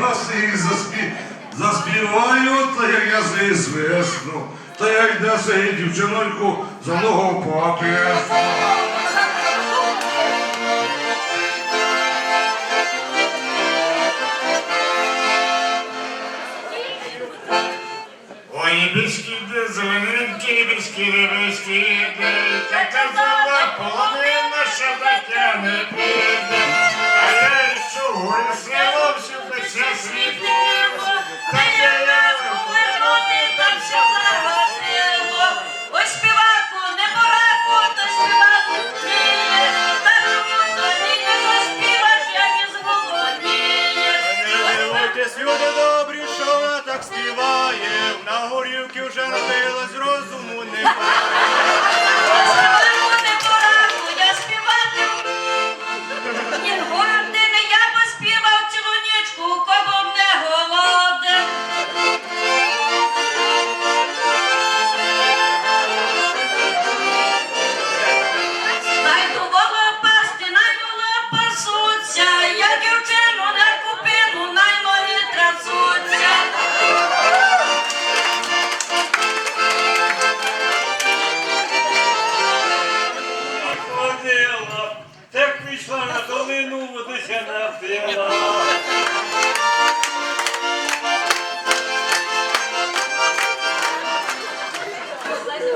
Вас їх заспі... заспіваю, та як я з неї свисну, та як йде сей дівчиноньку за ногу папі. Ой, де зелененькі, небіські небіські де, та казала половина, що таке не піде. А я що горю селом,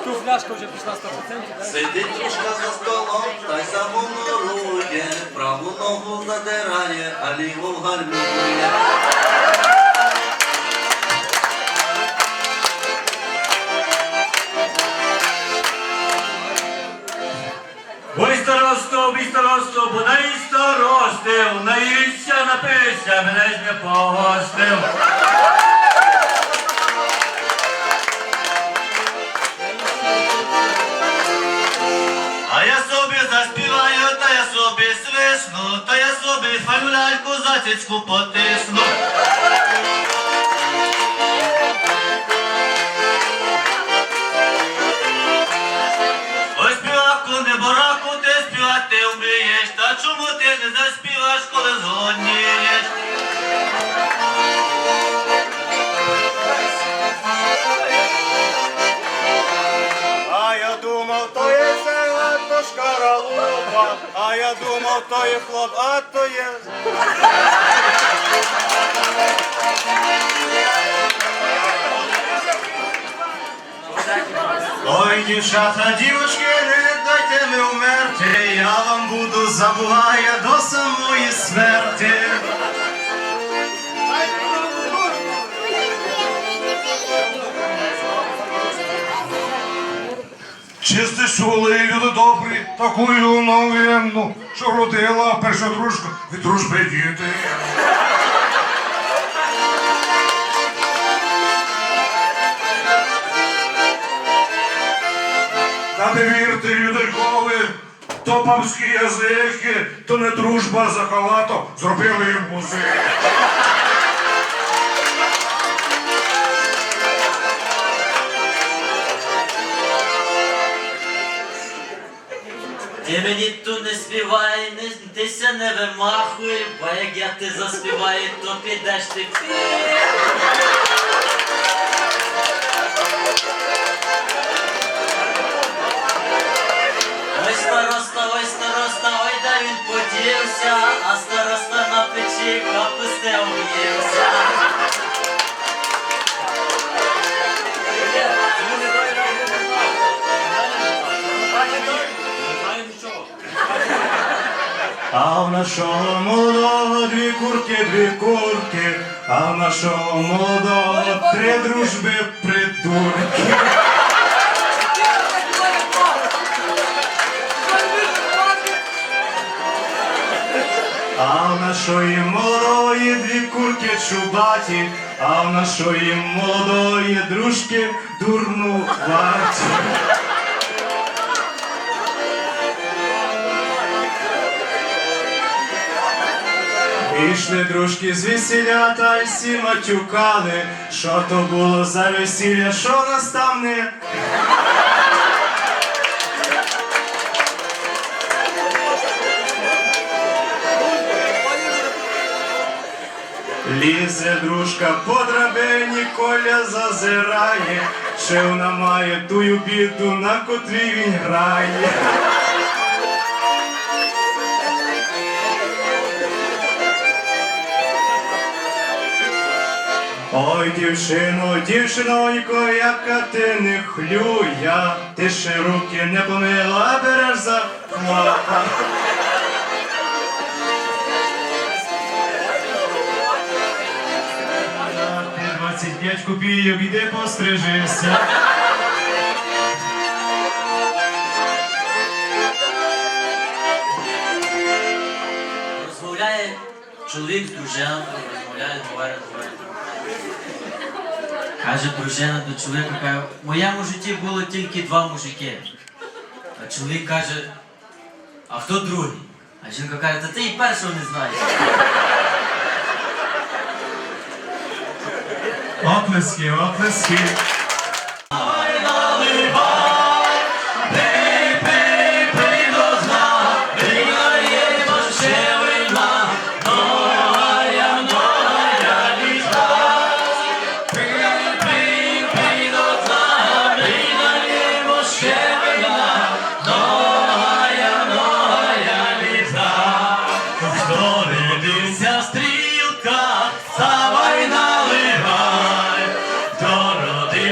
Ту фляжка вже пішла 100%, так? Сидить кішка за столом, та й самонорує, праву ногу задирає, а ліву гальмує. Старосто, ой, старосто, бодай старостив, наїсться, напися, мене ж не погостив. А я собі заспіваю, та я собі свисну, та я собі фалюляльку за цицьку потисну. Я думав, то є хлоп, а то є. Ой, дівчата, дівочки, не дайте ми умерти, я вам буду забуває до самої смерті. Чисте чули, люди добрі, таку новинну, що родила перша дружка від дружби діти. Та не вірте, людикові, то папські язики, то не дружба за халатом, зробили їм музик. Ти мені ту не співай, не, ти ся не вимахуй, бо як я ти заспіваю, то підеш ти в Ой, староста, ой, староста, ой, де він подівся, а староста на печі капусти об'ївся. А в нашого молодого дві курки, дві курки, а в нашого молодого три дружби придурки. А в нашої молодої дві курки чубаті, а в нашої молодої дружки дурнуваті. Пішли дружки з весілля та й всі матюкали, що то було за весілля, що нас там не. Лізе дружка по драбині, Коля зазирає, ще вона має тую біду, на котрій він грає. Ой, дівчино, дівчинонько, яка ти не хлюя, ти ще руки не помила, береш за хлопа. Ти 25 копійок, іди пострижися. Розмовляє чоловік з дружиною, розмовляє, говорить, говорить. Каже дружина до чоловіка, каже, в моєму житті було тільки два мужики. А чоловік каже, а хто другий? А жінка каже, та ти і першого не знаєш. Оплески, оплески.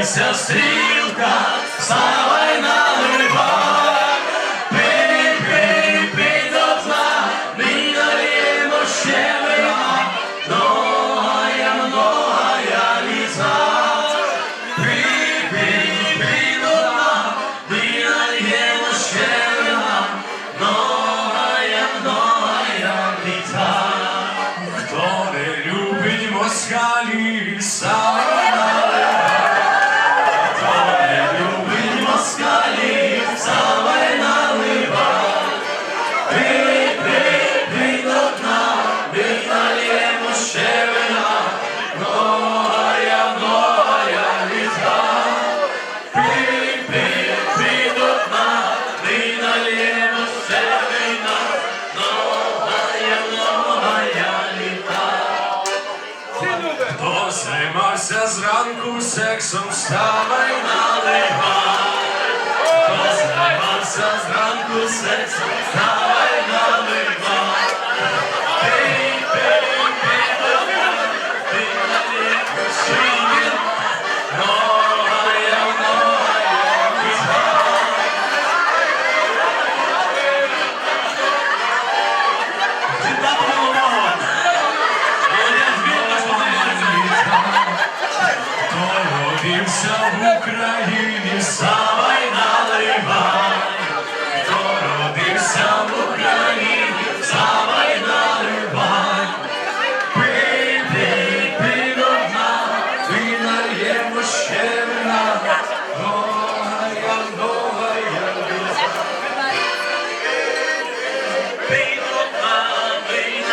Дородився стрілка, на наливай, сексом, вставай наливай, хто займався зранку сексом, вставай